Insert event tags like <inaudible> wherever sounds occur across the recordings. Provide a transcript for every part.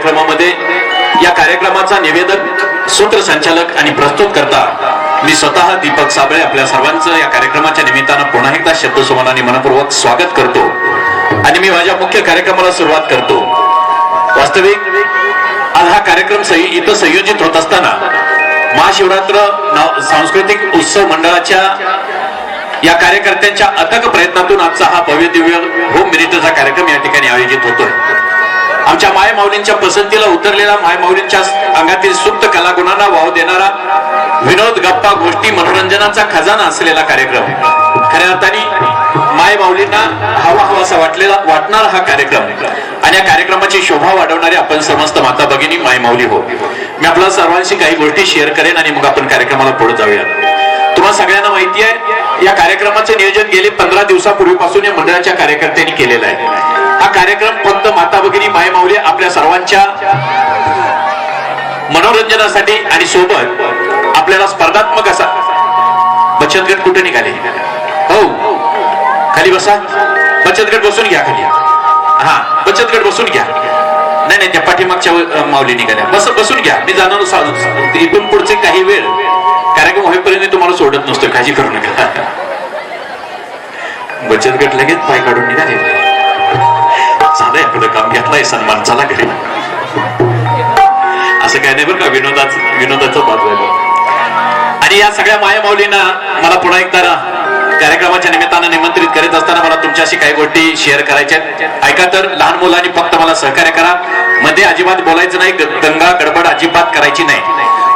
कार्यक्रमामध्ये या कार्यक्रमाचा निवेदक सूत्रसंचालक आणि प्रस्तुत करता मी स्वतः दीपक साबळे आपल्या सर्वांचं या कार्यक्रमाच्या निमित्तानं पुन्हा एकदा शब्दसुमानाने मनपूर्वक स्वागत करतो. आणि मी माझ्या मुख्य कार्यक्रमाला सुरुवात करतो. वास्तविक आज हा कार्यक्रम इथं संयोजित होत असताना महाशिवरात्र सांस्कृतिक उत्सव मंडळाच्या या कार्यकर्त्यांच्या अथक प्रयत्नातून आजचा हा भव्य दिव्य होम मिनिटचा कार्यक्रम या ठिकाणी आयोजित होतोय. आमच्या माय माऊलींच्या पसंतीला उतरलेला माय माऊलींच्या अंगातील सुप्त कलागुणांना वाव देणारा विनोद गप्पा गोष्टी मनोरंजनाचा खजाना असलेला कार्यक्रम. खऱ्या अर्थाने माय माऊलींना हवा हवासा वाटलेला वाटणारा हा कार्यक्रम. आणि या कार्यक्रमाची शोभा वाढवणारे आपण समस्त माता भगिनी माय माऊली हो. मी आपल्या सर्वांशी काही गोष्टी शेअर करेन आणि मग आपण कार्यक्रमाला पुढे जाऊया तुम्हा सगळ्यांना माहिती आहे या कार्यक्रमाचे नियोजन गेले पंधरा दिवसापूर्वीपासून या मंडळाच्या कार्यकर्त्यांनी केलेला आहे. हा कार्यक्रम फक्त माता भगिनी माय माऊली आपल्या सर्वांच्या मनोरंजनासाठी आणि सोबत आपल्याला स्पर्धात्मक असा बचत गट कुठे निघाले? हो. खाली बसा. बचत गट बसून घ्या खाली. हा बचत गट बसून घ्या. नाही नाही त्या पाठीमागच्या माऊली निघाल्या. बस बसून घ्या. मी जाणार इथून पुढचे काही वेळ. कार्यक्रम होईपर्यंत तुम्हाला सोडत नसतो काळजी करू नका. बचत गट लगेच पाय काढून निघाले. झालंय आपलं काम घेतलाय सन्मान चला घरी. असं काय नाही बरं का विनोदाच विनोदाचं बाजू आहे आणि या सगळ्या माया माऊलींना मला पुन्हा एकदा कार्यक्रमाच्या निमित्तानं निमंत्रित करीत असताना मला तुमच्याशी काही गोष्टी शेअर करायच्या ऐका तर लहान मुलांनी फक्त मला सहकार्य करा. मध्ये अजिबात बोलायचं नाही ग- दंगा गडबड अजिबात करायची नाही.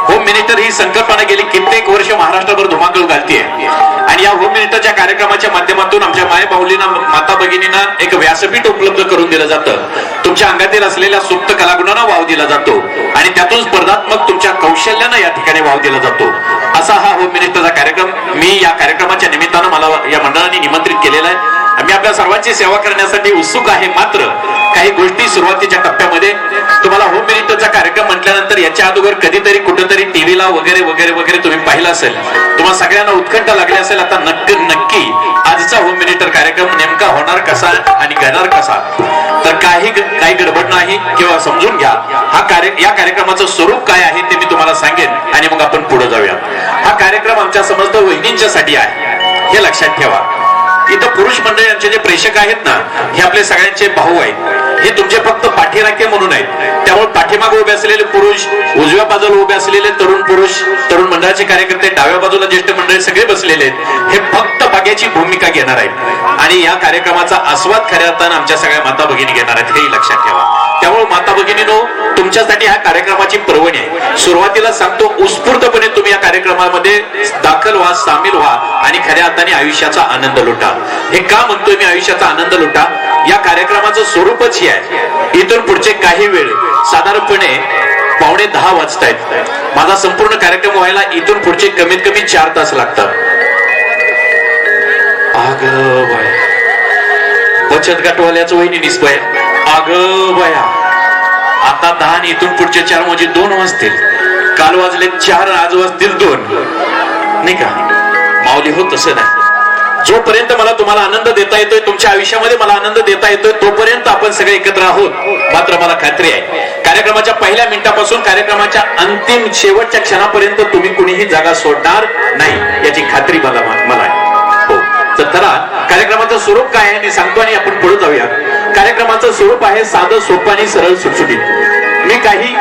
होम मिनिस्टर ही संकल्पना गेली कित्येक वर्ष महाराष्ट्रभर धुमाकूळ घालतीये. आणि या होम मिनिस्टरच्या कार्यक्रमाच्या माध्यमातून आमच्या माय माऊलींना माता भगिनींना एक व्यासपीठ उपलब्ध करून दिलं जातं. तुमच्या अंगातील असलेल्या सुप्त कलागुणांना वाव दिला जातो. आणि त्यातून स्पर्धात्मक तुमच्या कौशल्यानं या ठिकाणी वाव दिला जातो. असा हा होम मिनिस्टरचा कार्यक्रम. मी या कार्यक्रमाच्या निमित्तानं मला या मंडळाने निमंत्रित केलेला आहे. मी आपल्या सर्वांची सेवा करण्यासाठी उत्सुक आहे. मात्र काही गोष्टी सुरुवातीच्या टप्प्यामध्ये तुम्हाला होम तर याच्या अगोदर कधीतरी कुठेतरी टीव्हीला वगैरे वगैरे वगैरे तुम्ही पाहिलं असेल. तुम्हाला सगळ्यांना उत्कंठ लागली असेल. आता नक्की नक्की आजचा होम मिनिस्टर कार्यक्रम नेमका होणार कसा आणि घेणार कसा? तर काही काही गडबड नाही किंवा समजून घ्या. हा कार्य या कार्यक्रमाचं स्वरूप काय आहे ते मी तुम्हाला सांगेन आणि मग आपण पुढे जाऊया. हा कार्यक्रम आमच्या समस्त वहिनींच्यासाठी आहे. हे लक्षात ठेवा. इथं पुरुष मंडळी जे प्रेक्षक आहेत ना हे आपले सगळ्यांचे भाऊ आहेत. हे तुमचे फक्त पाठीराखे म्हणून आहेत. त्यामुळे पाठीमागे उभे असलेले पुरुष उजव्या बाजूला उभे असलेले तरुण पुरुष तरुण मंडळाचे कार्यकर्ते डाव्या बाजूला ज्येष्ठ मंडळी सगळे बसलेले आहेत. हे फक्त बागेची भूमिका घेणार आहेत. आणि या कार्यक्रमाचा आस्वाद खऱ्या अर्थानं आमच्या सगळ्या माता भगिनी घेणार आहेत. हेही लक्षात ठेवा. त्यामुळे माता भगिनीनो तुमच्यासाठी ह्या कार्यक्रमाची पर्वणी आहे. सुरुवातीला सांगतो उत्स्फूर्तपणे तुम्ही या कार्यक्रमामध्ये दाखल व्हा सामील व्हा आणि खऱ्या अर्थाने आयुष्याचा आनंद लुटा. हे का म्हणतोय मी आयुष्याचा आनंद लुटा? या कार्यक्रमाचं स्वरूपच हे आहे. इथून पुढचे काही वेळ साधारणपणे पावणे दहा वाजतायत. माझा संपूर्ण कार्यक्रम व्हायला इथून पुढचे कमीत कमी चार तास लागतात. अग बाय बचत गटवाल्याचं वहिनी निसतोय अग बया. आता दहा इथून पुढचे चार म्हणजे दोन वाजतील. काल वाजले चार आज वाजतील दोन. नाही का? माऊली हो तसं नाही. जोपर्यंत मला तुम्हाला आनंद देता येतोय तुमच्या आयुष्यामध्ये मला आनंद देता येतोय तोपर्यंत आपण सगळे एकत्र आहोत. मात्र मला खात्री आहे कार्यक्रमाच्या पहिल्या मिनिटापासून कार्यक्रमाच्या अंतिम शेवटच्या क्षणापर्यंत तुम्ही कुणीही जागा सोडणार नाही याची खात्री मला मला आहे. हो. तर कार्यक्रमाचं स्वरूप काय आहे मी सांगतो आणि आपण पुढे जाऊया. कार्यक्रमाचं स्वरूप आहे साधं सोपं आणि सरळ सुटसुटीत. मी काही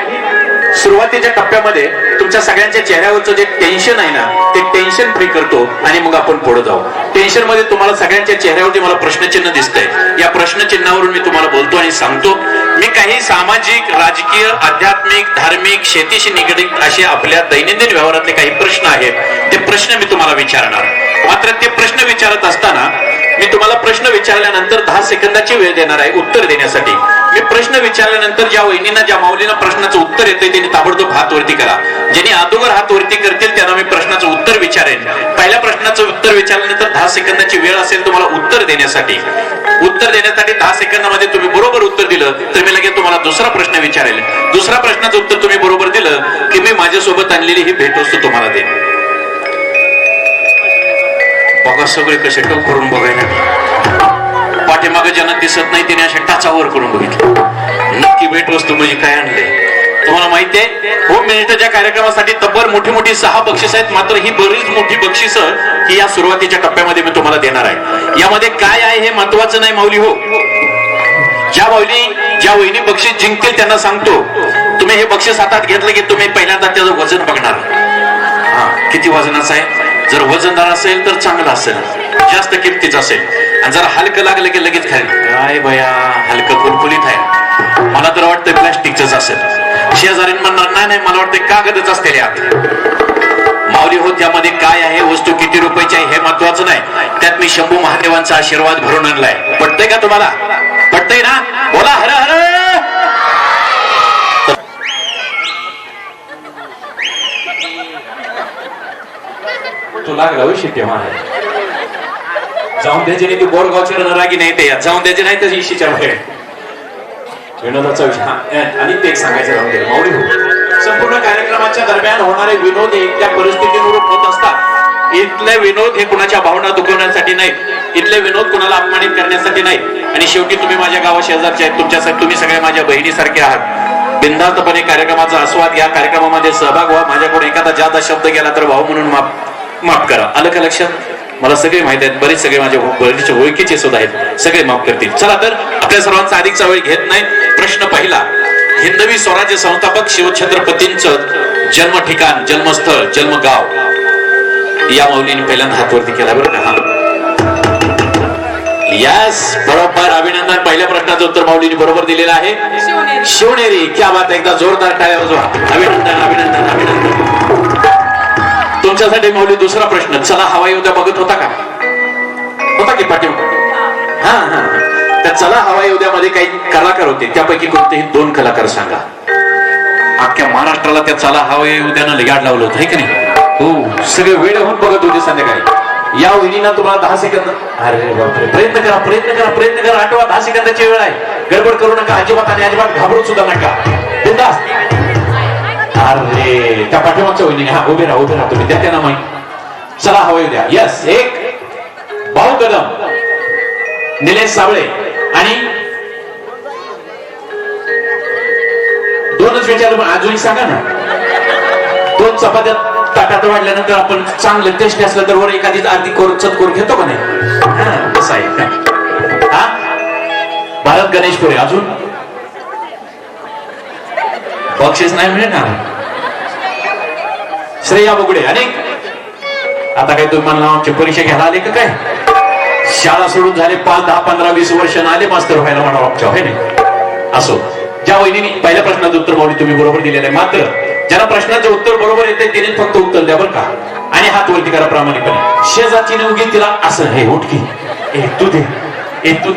सुरुवातीच्या टप्प्यामध्ये तुमच्या सगळ्यांच्या चेहऱ्यावरचं जे टेन्शन आहे ना ते टेन्शन फ्री करतो आणि मग आपण पुढे जाऊ. टेन्शनमध्ये तुम्हाला सगळ्यांच्या चेहऱ्यावरती मला प्रश्नचिन्ह दिसतंय. या प्रश्नचिन्हावरून मी तुम्हाला बोलतो आणि सांगतो मी काही सामाजिक राजकीय आध्यात्मिक धार्मिक शेतीशी निगडीत असे आपल्या दैनंदिन व्यवहारातले काही प्रश्न आहेत ते प्रश्न मी तुम्हाला विचारणार. मात्र ते प्रश्न विचारत असताना मी तुम्हाला प्रश्न विचारल्यानंतर दहा सेकंदाची वेळ देणार आहे उत्तर देण्यासाठी. मी प्रश्न विचारल्यानंतर ज्या वहिनींना ज्या माऊलींना प्रश्नाचं उत्तर येते त्यांनी ताबडतोब हात वरती करा. ज्यांनी अगोदर हात वरती करतील त्यांना मी प्रश्नाचं उत्तर विचारेन. पहिल्या प्रश्नाचं उत्तर विचारल्यानंतर दहा सेकंदाची वेळ असेल तुम्हाला उत्तर देण्यासाठी. उत्तर देण्यासाठी दहा सेकंदामध्ये तुम्ही बरोबर उत्तर दिलं तर मी लगेच तुम्हाला दुसरा प्रश्न विचारेल. दुसऱ्या प्रश्नाचं उत्तर तुम्ही बरोबर दिलं की मी माझ्यासोबत आणलेली ही भेटवस्तू तुम्हाला देईन. बघा सगळे कसे टोक करून बघायला ज्यांना दिसत नाही त्याने अशा टाचावर करून बघितलं. नक्की भेटवस्तू म्हणजे काय आणले तुम्हाला माहिती आहे होम मिनिस्टरच्या कार्यक्रमासाठी तब्बल मोठी मोठी सहा बक्षीस आहेत मात्र ही बरीच मोठी बक्षीस ही या सुरुवातीच्या टप्प्यामध्ये मी तुम्हाला देणार आहे. यामध्ये काय आहे हे महत्वाचं नाही माऊली हो? ज्या माऊली ज्या वहिनी बक्षीस जिंकतील त्यांना सांगतो. तुम्ही हे बक्षीस हातात घेतलं की तुम्ही पहिल्यांदा त्याचं वजन बघणार. किती वजनाचं आहे? जर वजनदार असेल तर चांगलं असेल. जास्त किमतीचं असेल. आणि जरा हलकं लागलं की लगेच खाईल. काय बया हलकं फुलफुलीत आहे. मला तर वाटतं प्लॅस्टिकच असेल. शेजारी म्हणणार नाही नाही मला वाटतं कागदच असते यात. माऊली हो त्यामध्ये काय आहे? वस्तू किती रुपयाची आहे हे महत्वाचं नाही. त्यात मी शंभू महादेवांचा आशीर्वाद भरून आणलाय. पटतय का तुम्हाला? पटतय ना? बोला हर हर तुला लागला विषय तेव्हा जाऊन द्यायचे नाही ती बोरगावच्या रणरागी नाही ते जाऊन द्यायचे नाही तर इशीच्या बाहेर. विनोदाचा विषय. आणि ते सांगायचं जाऊन गेलं माऊली संपूर्ण कार्यक्रमाच्या दरम्यान होणारे विनोद हे त्या परिस्थितीनुरूप होत असतात. इथले विनोद हे कुणाच्या भावना दुखवण्यासाठी नाही. इथले विनोद कुणाला अपमानित करण्यासाठी नाही. आणि शेवटी तुम्ही माझ्या गावा शेजारचे आहेत. तुमच्यासाठी तुम्ही सगळ्या माझ्या बहिणीसारखे आहात. बिंदास्तपणे कार्यक्रमाचा आस्वाद घ्या. कार्यक्रमामध्ये सहभाग व्हा. माझ्याकडून एखादा जादा शब्द गेला तर भाऊ म्हणून माफ माफ करा. आलं का लक्षात? मला सगळे माहीत आहेत बरेच सगळे माझ्या बहिणीचे ओळखीचे सुद्धा आहेत. सगळे माफ करतील. चला तर आपल्या सर्वांचा अधिकचा वेळ घेत नाही. प्रश्न पहिला हिंदवी स्वराज्य संस्थापक शिवछत्रपतींचं जन्म ठिकाण जन्मस्थळ जन्मगाव. या मौलीने पहिल्यांदा हातवरती केला बरं का? हा. यस बरोबर. अभिनंदन. पहिल्या प्रश्नाचं उत्तर माऊलीने बरोबर दिलेलं आहे. शिवनेरी. शिवनेरी. क्या बात? एकदा जोरदार टाळ्या अभिनंदन अभिनंदन अभिनंदन. तुमच्यासाठी माऊली दुसरा प्रश्न. चला हवाई उद्या बघत होता का? होता की पाटील हा हा त्या चला हवाई उद्यामध्ये काही कलाकार होते. त्यापैकी कोणतेही दोन कलाकार सांगा. अख्ख्या महाराष्ट्राला त्या चला हवाई उद्यानं लिगाड लावलं होतं की नाही? हो सगळे वेळ होऊन बघत होते संध्याकाळी. या वहिनीना तुम्हाला दहा सेकंद. अरे बापरे प्रयत्न करा प्रयत्न करा प्रयत्न करा आठवा दहा सेकंदाची वेळ आहे. गडबड करू नका अजिबात आणि अजिबात घाबरू सुद्धा नका. बिंदास. अरे त्या पाठीमागच्या वहिनीने हा उभे राहा उभे राहा तुम्ही द्या त्यांना माहिती चला हवाई द्या यस एक भाऊ कदम निलेश साबळे आणि दोनच विचार अजूनही सांगा ना दोन चपात्या ताटात वाढल्यानंतर आपण चांगलं टेस्ट असलं तर वर एखादी अर्धी कोर चतकोर घेतो का नाही हा, कसं आहे हा भारत गणेशपुरे अजून बक्षीस नाही मिळणार श्रेया बुगडे अनेक. आता काय तुम्ही म्हणला आमची परीक्षा घ्यायला आले का काय? शाळा सोडून झाले पाच दहा पंधरा वीस वर्ष आले मास्तर व्हायला म्हणा आमच्या होय नाही? असो. ज्या वहिनी पहिल्या प्रश्नाचं उत्तर माऊली तुम्ही बरोबर दिलेलं आहे. मात्र ज्याला प्रश्नाचं उत्तर बरोबर येते तिने फक्त उत्तर द्या बरं का. आणि हात वरती करा प्रामाणिकपणे. शेजारची उगी तिला असं हे उठकी ए तू दे. ए तू.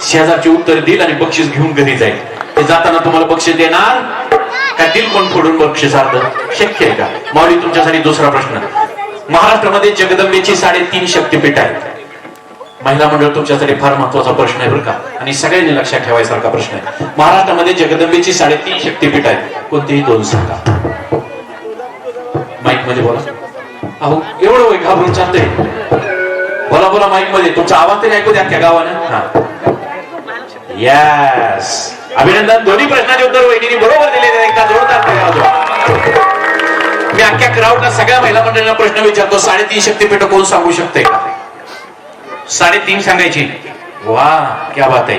शेजारची उत्तर देईल आणि बक्षीस घेऊन घरी जाईल. ते जाताना तुम्हाला बक्षीस देणार का दिल फोडून बक्षिसार्थ शक्य आहे का? माऊली तुमच्यासाठी दुसरा प्रश्न. महाराष्ट्रामध्ये जगदंबेची साडेतीन शक्तीपीठ आहेत. महिला मंडळ तुमच्यासाठी फार महत्त्वाचा प्रश्न आहे बरं का? आणि सगळ्यांनी लक्षात ठेवायसारखा प्रश्न आहे. महाराष्ट्रामध्ये जगदंबेची साडेतीन शक्तीपीठ आहेत. कोणतीही दोन सांगा. माईकमध्ये बोला. अहो एवढं वय घाबरून चालतंय बोला बोला माईकमध्ये तुमचा आवाज तरी ऐकू द्या त्या गावानं. हा. यस अभिनंदन. दोन्ही प्रश्नाचे उत्तर वहिनी बरोबर दिले एकदा जोरदार मी अख्ख्या क्राऊडला सगळ्या महिला मंडळींना प्रश्न विचारतो. साडेतीन शक्तीपीठ कोण सांगू शकते? साडेतीन सांगायची. वा क्या बात आहे.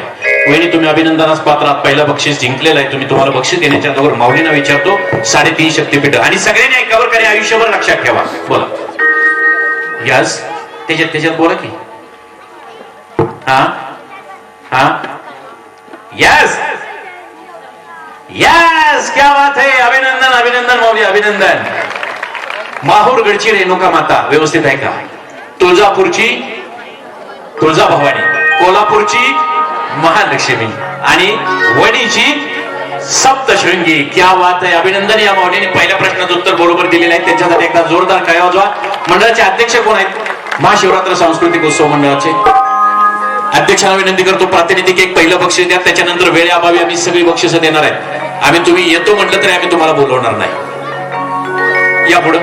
वहिनी तुम्ही अभिनंदनास पात्रात पहिलं बक्षीस जिंकलेलं आहे. तुम्ही तुम्हाला बक्षीस देण्याच्या अगोदर माऊलीना विचारतो. साडेतीन शक्तीपीठ. आणि सगळ्यांनी ऐकावर करे आयुष्यभर लक्षात ठेवा. बोला. यस. त्याच्यात त्याच्यात बोला की. हा? हा? यस. यस क्या बात अभिनंदन अभिनंदन मौली अभिनंदन। माहूर गडची रेणुका माता व्यवस्थित आहे का? तुळजापूरची तुळजा भवानी कोल्हापूरची महालक्ष्मी आणि वणीची सप्तशृंगी. क्या बात आहे अभिनंदन या माऊलीने पहिल्या प्रश्नाचं उत्तर बरोबर दिलेलं आहे. त्यांच्यासाठी एकदा जोरदार काय वाजवा. मंडळाचे अध्यक्ष कोण आहेत? महाशिवरात्र सांस्कृतिक उत्सव मंडळाचे. अध्यक्षांना विनंती करतो प्रातिनिधिक एक पहिलं बक्षीस द्या. त्याच्यानंतर वेळेअभावी आम्ही सगळी बक्षिसं देणार आहे आम्ही तुम्ही येतो म्हटलं तरी आम्ही तुम्हाला बोलवणार नाही. या पुढं.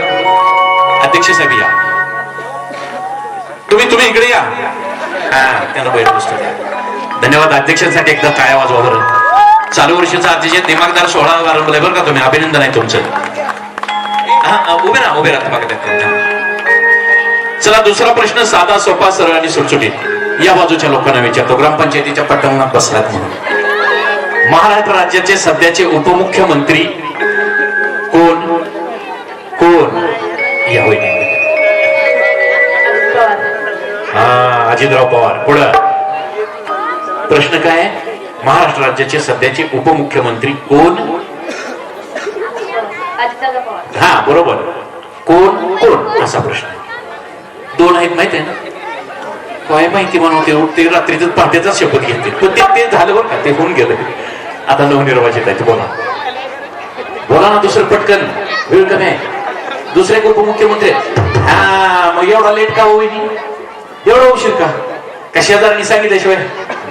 अध्यक्ष साहेब या. तुम्ही तुम्ही इकडे या. हा त्यांना बैठ धन्यवाद. अध्यक्षांसाठी एकदा काय वाजवा बरं चालू वर्षाचा अतिशय दिमागदार सोहळा आरंभलाय बरं का तुम्ही? अभिनंदन आहे तुमचं. हा उभे ना उभे राहता चला दुसरा प्रश्न साधा सोपा सरळ आणि सुटसुटीत. या बाजूच्या लोकांना विचारतो. ग्रामपंचायतीच्या पटवणात बसलात म्हणून. महाराष्ट्र राज्याचे सध्याचे उपमुख्यमंत्री कोण? कोण? या होईल हा अजितराव पवार. पुढं. प्रश्न काय? महाराष्ट्र राज्याचे सध्याचे उपमुख्यमंत्री कोण? हा बरोबर. कोण? कोण? असा प्रश्न दोन आहेत माहिती आहे ना? काय माहिती म्हणून ते ते रात्रीच पहाटेचा शपथ घेते पण ते ते झालं बरं का? ते होऊन गेलं. आता नवनिर्वाचित आहे ते बोला. बोला ना दुसरं पटकन. वेळ कमी आहे. दुसरे उपमुख्यमंत्री हा मग एवढा लेट का होईल एवढा उशीर का? का शेजाऱ्यांनी सांगितल्याशिवाय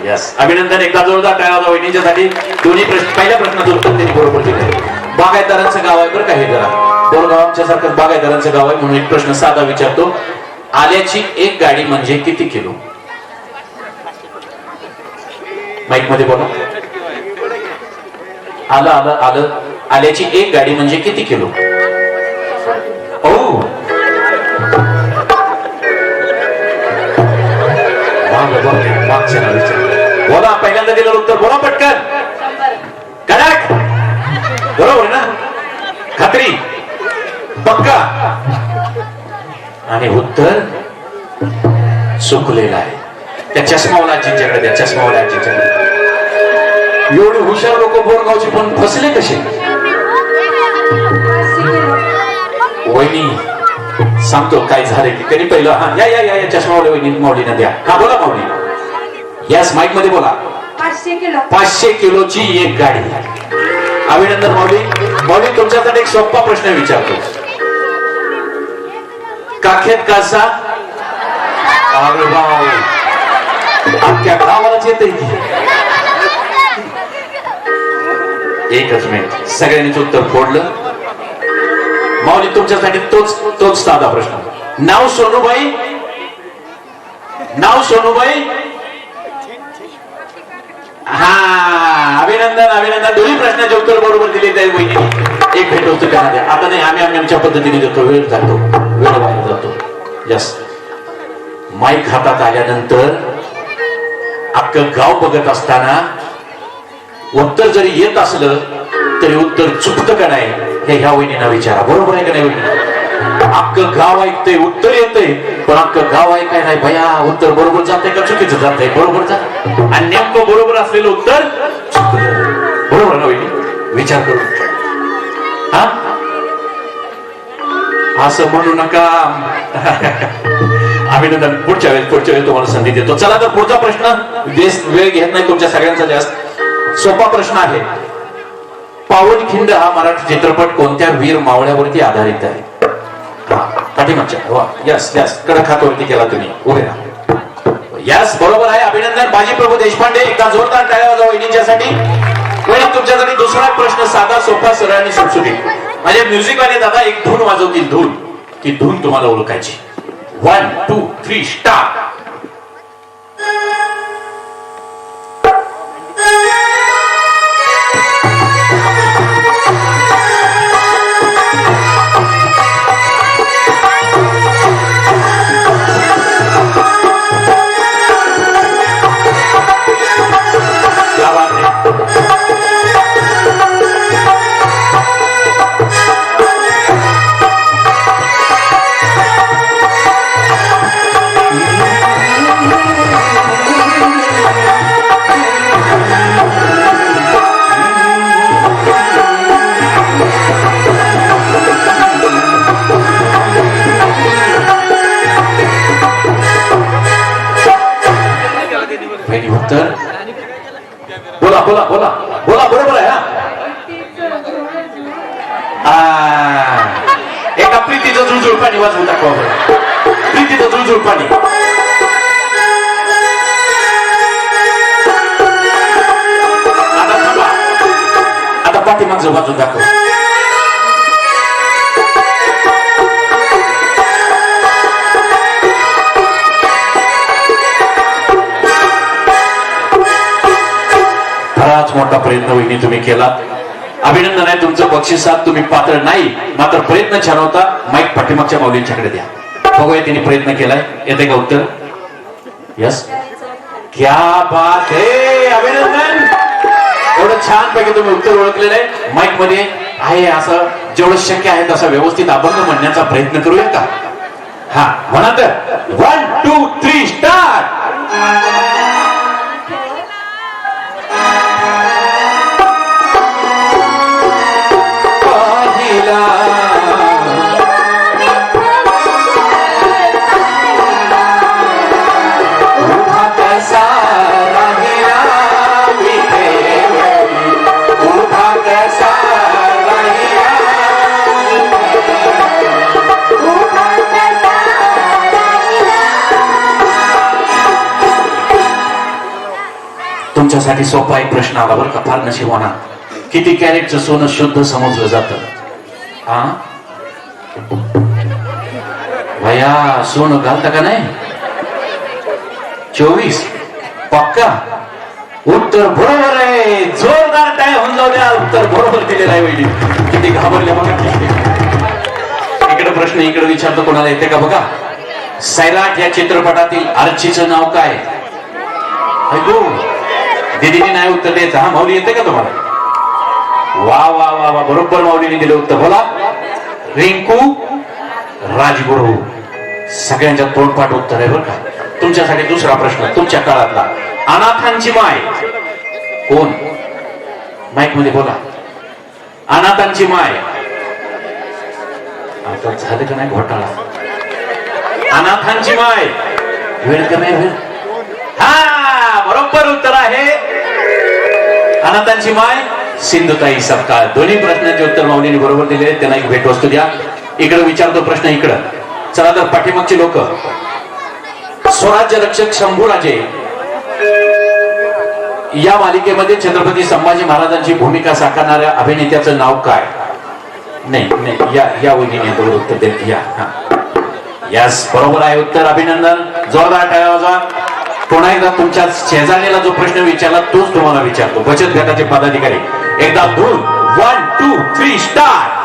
यस अभिनंदन एकदा जोरदार टाळा होता यांच्यासाठी. दोन्ही प्रश्न पहिल्या प्रश्नाचं उत्तर त्यांनी बरोबर दिलं. बागायतदारांचं गाव आहे बरं का हे जरा. बोरगाव आमच्यासारखं बागायतदारांचं गाव आहे म्हणून एक प्रश्न साधा विचारतो. आल्याची एक गाडी म्हणजे किती किलो? माईकमध्ये बोला. आलं आलं आलं. आल्याची एक गाडी म्हणजे किती किलो. बोला पहिल्यांदा दिलं उत्तर बोला पटकन. कडाक. बरोबर ना? खात्री. पक्का. आणि उत्तर चुकलेलं आहे. त्या चष्मावाला आजींच्याकडे द्या चष्मावाला आजींच्याकडे. एवढे हुशार लोक बोरगावचे पण फसले कसे? वहिनी सांगतो काय झाले की कधी पहिलं? हा या या या या चष्मावाले वहिनी माऊलीनं द्या. हा बोला माऊली. यास माईकमध्ये बोला. पाचशे किलो. पाचशे किलोची एक गाडी. अभिनंदन माऊली. माऊली तुमच्यासाठी एक सोपा प्रश्न विचारतो. काखेत कासा? अरे बाव अख्ख्या गावालाच येत की. एकच मिनिट. सगळ्यांनीच उत्तर फोडलं. माऊली तुमच्यासाठी तोच तोच साधा प्रश्न. नाव सोनूबाई? नाव सोनूबाई? हा अभिनंदन अभिनंदन. दोन्ही प्रश्नाचे उत्तर बरोबर दिले त्या बहिणी एक भेट होतो त्यांना आता नाही आम्ही आम्ही आमच्या पद्धतीने देतो. वेळ जातो. वेळ वाया जातो. यस माईक हातात आल्यानंतर अख्खं गाव बघत असताना उत्तर जरी येत असलं तरी उत्तर चुकतं का नाही हे ह्या वहिनींना विचारा. बरोबर आहे का नाही वहिनी? अख्खं गाव ऐकतंय उत्तर येतंय पण अख्खं गाव ऐकाय नाही भया उत्तर बरोबर जाते का चुकीचं जाते बरोबर जात आणि नेमकं बरोबर असलेलं उत्तर बरोबर ना वहिनी? विचार करू. हा? असं म्हणू नका. <laughs> अभिनंदन. पुढच्या वेळेस पुढच्या वेळेस तुम्हाला संधी देतो. चला तर पुढचा प्रश्न. वेळ घेत नाही तुमच्या सगळ्यांचा जास्त. सोपा प्रश्न आहे. पावनखिंड हा मराठी चित्रपट कोणत्या वीर मावळ्यावरती आधारित आहे? हा, पाठीमागच्या वा यस यस केला तुम्ही. उभे राहा. यस बरोबर आहे. अभिनंदन बाजी प्रभू देशपांडे. एकदा जोरदार टाळ्या वाजवा वहिनीच्यासाठी. तुमच्यासाठी दुसरा प्रश्न साधा सोपा सरळ आणि सुटसुटीत. म्हणजे म्युझिक वाले दादा एक धून वाजवतील. धून. ती धून तुम्हाला ओळखायची. वन टू थ्री स्टार पाणी वाजवून टाकू आपण प्रीतीचं जुळजुळ पाणी आता थांबा आता पाठीमागचं वाजून दाखव मोठा प्रयत्न वहिनी तुम्ही केला अभिनंदन आहे तुमचं बक्षिसात. तुम्ही पात्र नाही मात्र प्रयत्न छान होता. माईक पाठीमागच्या माऊलींच्याकडे द्या. बघूया तिने प्रयत्न केलाय. येते का उत्तर? यस क्या बात हे अभिनंदन! एवढं छान पैकी तुम्ही उत्तर ओळखलेलं आहे. माईकमध्ये आहे असं जेवढं शक्य आहे तसं व्यवस्थित अभंग म्हणण्याचा प्रयत्न करूया का? हा म्हणा तर वन टू थ्री स्टार्ट तुमच्यासाठी सोपा एक प्रश्न आला बरं का फार नशीब होणार. किती कॅरेटचं सोनं शुद्ध समजलं जातं? हा भया सोनं घालता का नाही? चोवीस. पक्का? उत्तर बरोबर आहे. जोरदार काय होऊन जाऊ द्या. उत्तर बरोबर दिलेलं आहे वहिनी. किती घाबरले बघा. इकडे प्रश्न इकडे विचारतो कोणाला येते का बघा. सैराट या चित्रपटातील आर्चीचं नाव काय? ऐकू? दिदीने नाही उत्तर द्यायचं. हा माऊली येते का तुम्हाला? वा वा वा वा. बरोबर माऊलीने दिलं उत्तर. बोला. रिंकू राजगुरू. सगळ्यांच्या तोंडपाठ उत्तर आहे बरं का. तुमच्यासाठी दुसरा प्रश्न तुमच्या काळातला. अनाथांची माय. कोण? माईकमध्ये बोला. अनाथांची माय. आता झालं का नाही घोटाळा? अनाथांची माय. वेळ कमी नाही वेळ. हा बरोबर उत्तर आहे. अनाथांची माय सिंधुताई सपकाळ दोन्ही प्रश्नांचे उत्तर माऊलीने बरोबर दिले. त्यांना एक भेटवस्तू द्या. इकडे विचारतो प्रश्न इकडं. चला तर पाठीमागचे लोक. स्वराज्य रक्षक शंभूराजे. या मालिकेमध्ये छत्रपती संभाजी महाराजांची भूमिका साकारणाऱ्या अभिनेत्याचं नाव काय? नाही नाही. या या वहिनीने बरोबर उत्तर देत या यस बरोबर आहे उत्तर. अभिनंदन. जोरदार टाळ्या पुन्हा एकदा तुमच्या शेजारीला जो प्रश्न विचारला तोच तुम्हाला विचारतो. बचत गटाचे पदाधिकारी. एकदा दोन वन टू थ्री स्टार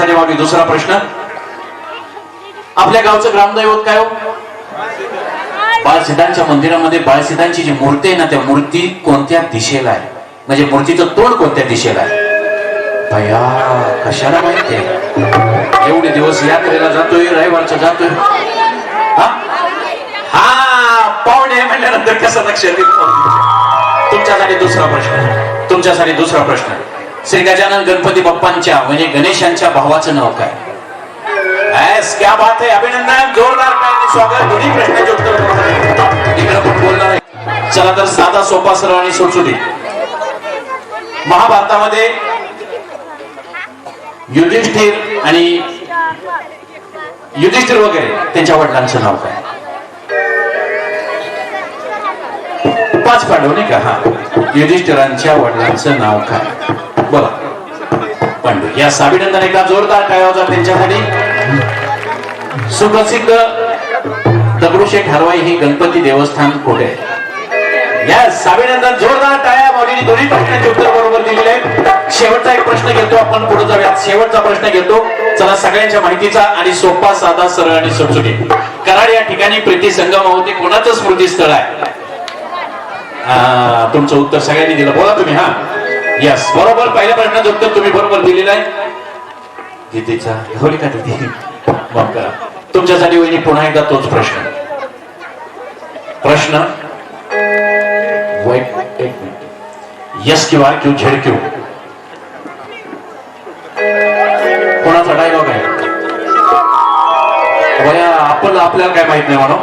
धन्यवाद. तुमच्यासाठी दुसरा प्रश्न. आपल्या गावचं ग्रामदैवत काय हो? बाळसिद्धांच्या मंदिरामध्ये बाळसिद्धांची जी मूर्ती आहे ना त्या मूर्ती कोणत्या दिशेला आहे? म्हणजे मूर्तीचं तोंड कोणत्या दिशेला आहे? भया कशाला माहिती आहे? एवढे दिवस यात्रेला जातोय रविवारचा जातोय. हा? हा पाहुणे म्हणल्यानंतर कसं लक्ष तुमच्यासाठी दुसरा प्रश्न. तुमच्यासाठी दुसरा प्रश्न. श्री गजानन गणपती बाप्पांच्या म्हणजे गणेशांच्या भावाचं नाव काय? क्या बात आहे अभिनंदन जोरदार काय स्वागत दोन्ही प्रश्नाचे उत्तर इकडे पण बोलणार आहे? चला तर साधा सोपा सरळ आणि दे. महाभारतामध्ये युधिष्ठिर आणि युधिष्ठिर वगैरे त्यांच्या वडिलांचं नाव काय? पाच पाडव नाही का? हा. युधिष्ठिरांच्या वडिलांचं नाव काय? बघा. पण या साभिनंदन एकदा जोरदार काय त्यांच्यासाठी? सुप्रसिद्ध दगडूशेठ हरवाई ही गणपती देवस्थान कुठे आहे? यस जोरदार टाळ्या माऊलीने दोन्ही प्रश्नांचे उत्तर बरोबर दिलेले आहेत. शेवटचा एक प्रश्न घेतो आपण पुढे जाऊयात. शेवटचा प्रश्न घेतो. चला सगळ्यांच्या माहितीचा आणि सोपा साधा सरळ आणि सुटसुटीत. कराड या ठिकाणी प्रीती संगम होते. कोणाचं स्मृतीस्थळ आहे? तुमचं उत्तर सगळ्यांनी दिलं. बोला तुम्ही हा. यस बरोबर पहिल्या प्रश्नाचं उत्तर तुम्ही बरोबर दिलेलं आहे. गीतेचा होली का दिदी? माफ करा. तुमच्यासाठी वहिनी पुन्हा एकदा तोच प्रश्न. प्रश्न वाईट एक minute yes Q R Q Z Q? कोणाचा डायलॉग आहे? वया आपण आपल्याला काय माहीत नाही म्हणून.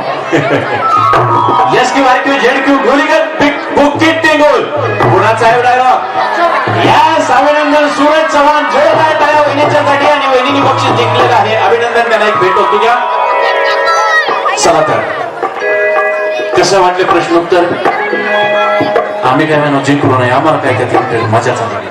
Yes Q R Q Z Q गोलीकर? बिग बुकिट कोणाचा आहे डायलॉग? यास अभिनंदन सूरज चव्हाण जोरदार टाळ्या वहिनीच्यासाठी आणि वहिनी बक्षीस जिंकलेलं आहे. अभिनंदन त्यांना एक भेट होती तुझ्या चला तर. कसं वाटले प्रश्नोत्तर? आम्ही काय म्हणू जिंकलो नाही. आम्हाला काय त्यात मजा चांगली